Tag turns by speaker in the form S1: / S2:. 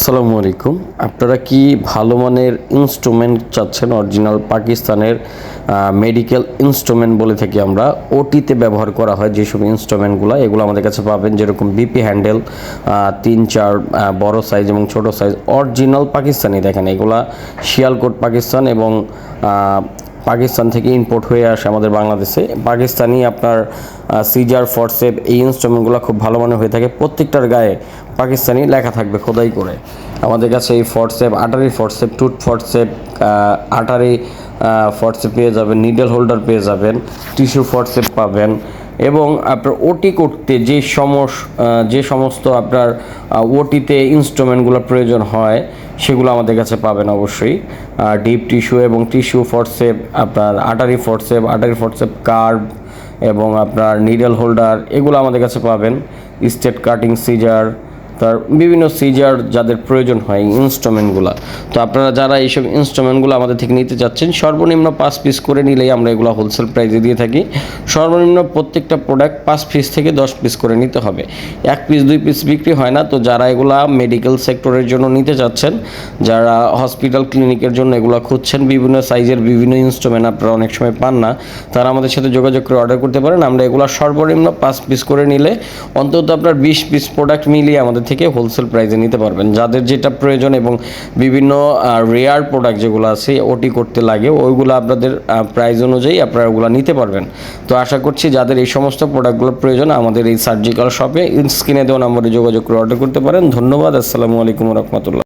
S1: আসসালামু আলাইকুম। আপনারা কি ভালো মানের ইনস্ট্রুমেন্ট চাচ্ছেন? অরিজিনাল পাকিস্তানের মেডিকেল ইনস্ট্রুমেন্ট বলে থাকি আমরা। ওটিতে ব্যবহার করা হয় যেসব ইনস্ট্রুমেন্টগুলো এগুলো আমাদের কাছে পাবেন যেরকম বিপি হ্যান্ডেল তিন চার বড় সাইজ এবং ছোট সাইজ অরিজিনাল পাকিস্তানি দেখেন, এগুলা শিয়ালকোট পাকিস্তান এবং পাকিস্তান থেকে ইম্পোর্ট হয়ে আসে আমাদের বাংলাদেশে। পাকিস্তানি আপনার সিজার ফরসেপ এই ইনস্ট্রুমেন্টগুলো খুব ভালো মানের হয়ে থাকে। প্রত্যেকটার গায়ে পাকিস্তানি লেখা থাকবে, খোদাই করে। আমাদের কাছে এই forceps artery forceps tooth forceps artery forceps পেয়ে যাবেন নিডল হোল্ডার পেয়ে যাবেন টিস্যু ফরসেপ পাবেন। এবং আপনার ওটি করতে যে সমস যে সমস্ত আপনার ওটিতে ইনস্ট্রুমেন্টগুলো প্রয়োজন হয়, সেগুলো আমাদের কাছে পাবেন অবশ্যই। ডিপ টিস্যু এবং টিস্যু ফরসেপ আপনার artery forceps artery forceps curve এবং আপনার নিডেল হোল্ডার এগুলো আমাদের কাছে পাবেন। স্টেট কাটিং সিজার তার বিভিন্ন সিজার যাদের প্রয়োজন হয় ইনস্ট্রুমেন্টগুলো তো আপনারা যারা এইসব ইনস্ট্রুমেন্টগুলো আমাদের থেকে নিতে চাচ্ছেন, সর্বনিম্ন পাঁচ পিস করে নিলেই আমরা এগুলো হোলসেল প্রাইসে দিয়ে থাকি। সর্বনিম্ন প্রত্যেকটা প্রোডাক্ট পাঁচ পিস থেকে দশ পিস করে নিতে হবে। এক পিস দুই পিস বিক্রি হয় না, তো যারা এগুলা মেডিকেল সেক্টরের জন্য নিতে চাচ্ছেন, যারা হসপিটাল ক্লিনিকের জন্য এগুলো খুঁজছেন, বিভিন্ন সাইজের বিভিন্ন ইনস্ট্রুমেন্ট আপনারা অনেক সময় পান না, তারা আমাদের সাথে যোগাযোগ করে অর্ডার করতে পারেন। আমরা এগুলো সর্বনিম্ন পাঁচ পিস করে নিলে অন্তত আপনার বিশ পিস প্রোডাক্ট মিলিয়ে আমাদের থেকে হোলসেল প্রাইসে নিতে পারবেন। যাদের যেটা প্রয়োজন এবং বিভিন্ন রেয়ার প্রোডাক্ট যেগুলো আছে, ওটি করতে লাগে, ওইগুলো আপনাদের প্রাইস অনুযায়ী আপনারা ওগুলো নিতে পারবেন। তো আশা করছি যাদের এই সমস্ত প্রোডাক্টগুলোর প্রয়োজন, আমাদের এই সার্জিক্যাল শপে স্ক্রিনে দেওয়া নম্বরে যোগাযোগ করে অর্ডার করতে পারেন। ধন্যবাদ, আসসালামু আলাইকুম রহমতুল্লাহ।